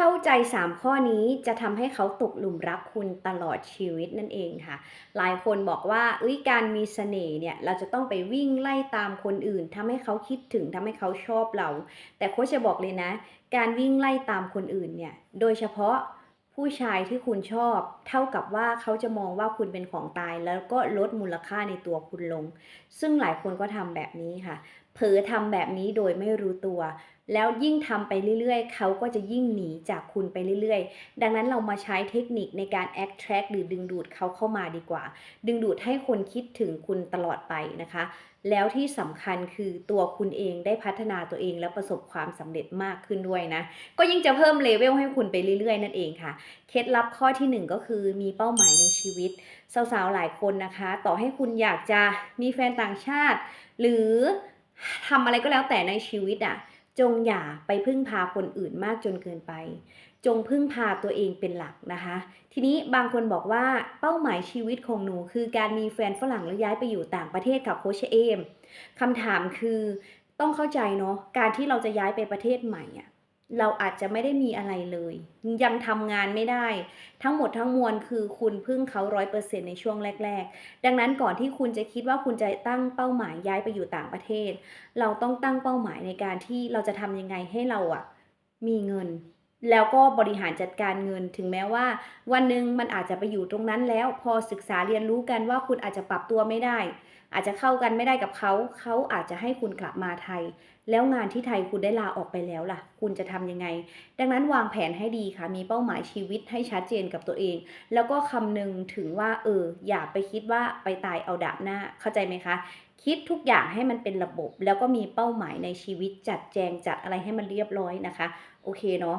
เข้าใจ 3 ข้อนี้จะทำให้เขาตกหลุมรักคุณตลอดชีวิตนั่นเองค่ะ หลายคนบอกว่าเอ้ยการมีเสน่ห์เนี่ยเราจะต้องไปวิ่งไล่ตามคนอื่นทำให้เขาคิดถึงทำให้เขาชอบเรา แต่โค้ชจะบอกเลยนะ การวิ่งไล่ตามคนอื่นเนี่ยโดยเฉพาะผู้ชายที่คุณชอบ เท่ากับว่าเขาจะมองว่าคุณเป็นของตาย แล้วก็ลดมูลค่าในตัวคุณลง ซึ่งหลายคนก็ทำแบบนี้ค่ะ เผลอทำแบบนี้โดยไม่รู้ตัว แล้วยิ่งทำไปเรื่อยๆ เขาก็จะยิ่งหนีจากคุณไปเรื่อยๆ ดังนั้นเรามาใช้เทคนิคในการ attract หรือดึงดูดเขาเข้ามาดีกว่า ดึงดูดให้คนคิดถึงคุณตลอดไปนะคะ แล้วที่สำคัญคือตัวคุณเองได้พัฒนาตัวเองและประสบความสำเร็จมากขึ้นด้วยนะ ก็ยิ่งจะเพิ่มเลเวลให้คุณไปเรื่อยๆ นั่นเองค่ะ เคล็ดลับข้อที่หนึ่งก็คือมีเป้าหมายในชีวิต สาวๆ หลายคนนะคะ ต่อให้คุณอยากจะมีแฟนต่างชาติ หรือ ทำอะไรก็แล้วแต่ในชีวิตอะ่ะ จงอย่าไปพึ่งพาคนอื่นมากจนเกินไป จงพึ่งพาตัวเองเป็นหลักนะคะ ทีนี้บางคนบอกว่าเป้าหมายชีวิตของหนู คือการมีแฟนฝรั่งแล้วย้ายไปอยู่ต่างประเทศกับโคชเอมคำถามคือต้องเข้าใจเนาะการที่เราจะย้ายไปประเทศใหม่อะ เราอาจจะไม่ได้มีอะไรเลย ยังทำงานไม่ได้ ทั้งหมดทั้งมวลคือคุณพึ่งเขาร้อยเปอร์เซ็นในช่วงแรก ๆ ดังนั้นก่อนที่คุณจะคิดว่าคุณจะตั้งเป้าหมายย้ายไปอยู่ต่างประเทศ เราต้องตั้งเป้าหมายในการที่เราจะทำยังไงให้เราอะมีเงิน แล้วก็บริหารจัดการเงิน ถึงแม้ว่า วันหนึ่งมันอาจจะไปอยู่ตรงนั้นแล้ว พอศึกษาเรียนรู้กันว่าคุณอาจจะปรับตัวไม่ได้ อาจจะเข้ากันไม่ได้กับเขา เขาอาจจะให้คุณกลับมาไทย แล้วงานที่ไทยคุณได้ลาออกไปแล้วล่ะ คุณจะทำยังไง ดังนั้นวางแผนให้ดีค่ะ มีเป้าหมายชีวิตให้ชัดเจนกับตัวเอง แล้วก็คำนึงถึงว่าเอออย่าไปคิดว่าไปตายเอาดาบหน้า เข้าใจไหมคะ คิดทุกอย่างให้มันเป็นระบบ แล้วก็มีเป้าหมายในชีวิตจัดแจงจัดอะไรให้มันเรียบร้อยนะคะ โอเคเนาะ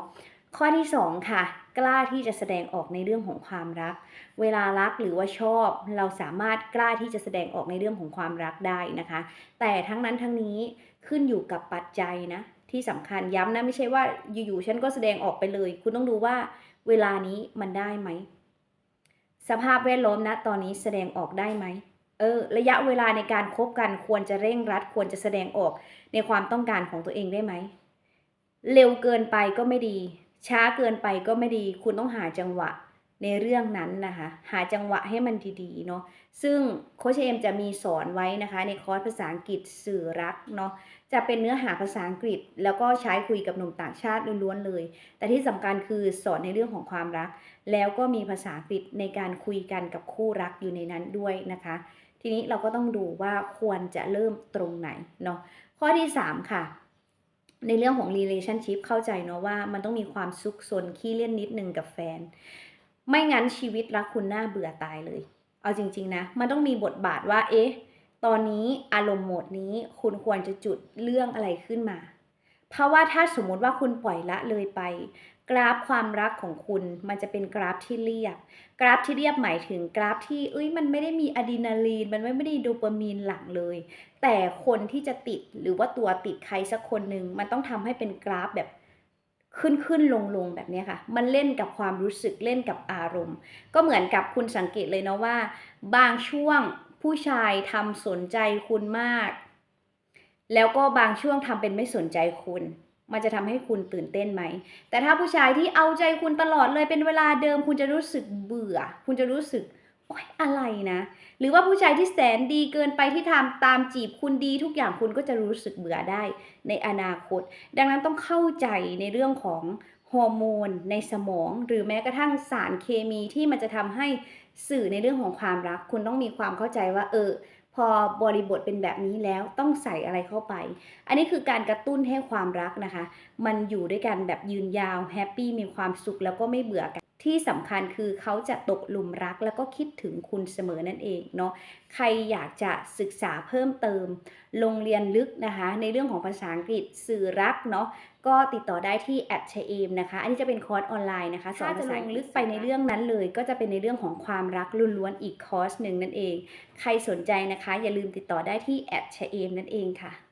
ข้อที่ 2 ค่ะ กล้าที่จะแสดงออกในเรื่องของความรัก เวลารักหรือว่าชอบ เราสามารถกล้าที่จะแสดงออกในเรื่องของความรักได้นะคะ แต่ทั้งนั้นทั้งนี้ ขึ้นอยู่กับปัจจัยนะที่สำคัญย้ำนะไม่ใช่ว่าอยู่ๆฉันก็แสดงออกไปเลย คุณต้องดูว่าเวลานี้มันได้ไหม สภาพแวดล้อมนะตอนนี้แสดงออกได้ไหมเออระยะเวลาในการคบกันควรจะเร่งรัด ควรจะแสดงออกในความต้องการของตัวเองได้ไหม เร็วเกินไปก็ไม่ดี ช้าเกินไปก็ไม่ดี คุณต้องหาจังหวะ ในเรื่องนั้นนะคะ หาจังหวะให้มันดีๆเนาะซึ่งโคชเอมจะมีสอนไว้นะคะ ในคอร์สภาษาอังกฤษสื่อรักเนาะจะเป็นเนื้อหาภาษาอังกฤษ แล้วก็ใช้คุยกับหนุ่มต่างชาติล้วนๆเลย แต่ที่สำคัญคือสอนในเรื่องของความรัก แล้วก็มีภาษาอังกฤษในการคุยกันกับคู่รักอยู่ในนั้นด้วยนะคะ ทีนี้เราก็ต้องดูว่าควรจะเริ่มตรงไหนเนาะข้อที่ 3 ค่ะในเรื่องของ relationship เข้าใจเนาะว่ามันต้องมีความซุกซนขี้เล่นนิดนึงกับแฟน ไม่งั้นชีวิตรักคุณน่าเบื่อตายเลย เอาจริง ๆ นะ มันต้องมีบทบาทว่า เอ๊ะ ตอนนี้อารมณ์โหมดนี้คุณควรจะจุดเรื่องอะไรขึ้นมา เพราะว่าถ้าสมมติว่าคุณปล่อยละเลยไป กราฟความรักของคุณ มันจะเป็นกราฟที่เรียบ กราฟที่เรียบหมายถึงกราฟที่เอ้ยมันไม่ได้มีอะดรีนาลีน มันไม่ได้โดปามีนหลั่งเลย แต่คนที่จะติดหรือว่าตัวติดใครสักคนหนึ่งมันต้องทำให้เป็นกราฟแบบ ขึ้นขึ้นลงลงแบบนี้ค่ะ มันเล่นกับความรู้สึกเล่นกับอารมณ์ ก็เหมือนกับคุณสังเกตเลยนะว่า บางช่วงผู้ชายทำสนใจคุณมาก แล้วก็บางช่วงทำเป็นไม่สนใจคุณ มันจะทำให้คุณตื่นเต้นไหม แต่ถ้าผู้ชายที่เอาใจคุณตลอดเลยเป็นเวลาเดิม คุณจะรู้สึกเบื่อ คุณจะรู้สึก อะไรนะ หรือว่าผู้ชายที่แสนดีเกินไปที่ทำตามจีบคุณดีทุกอย่างคุณก็จะรู้สึกเบื่อได้ในอนาคต ดังนั้นต้องเข้าใจในเรื่องของฮอร์โมนในสมอง หรือแม้กระทั่งสารเคมีที่มันจะทำให้สื่อในเรื่องของความรัก คุณต้องมีความเข้าใจว่า เออ พอบริบทเป็นแบบนี้แล้วต้องใส่อะไรเข้าไป อันนี้คือการกระตุ้นให้ความรักนะคะ มันอยู่ด้วยกันแบบยืนยาวแฮปปี้มีความสุขแล้วก็ไม่เบื่อกัน ที่สำคัญคือเขาจะตกหลุมรักแล้วก็คิดถึงคุณเสมอนั่นเองเนาะใครอยากจะศึกษาเพิ่มเติม ลงเรียนลึกนะคะ ในเรื่องของภาษาอังกฤษสื่อรักเนาะก็ติดต่อได้ที่แอดชเอมนะคะ อันนี้จะเป็นคอร์สออนไลน์นะคะสอนภาษาอังกฤษลึกไปในเรื่องนั้นเลย ก็จะเป็นในเรื่องของความรักล้วนๆอีกคอร์สหนึ่งนั่นเอง ใครสนใจนะคะ อย่าลืมติดต่อได้ที่แอดชเอมนั่นเองค่ะ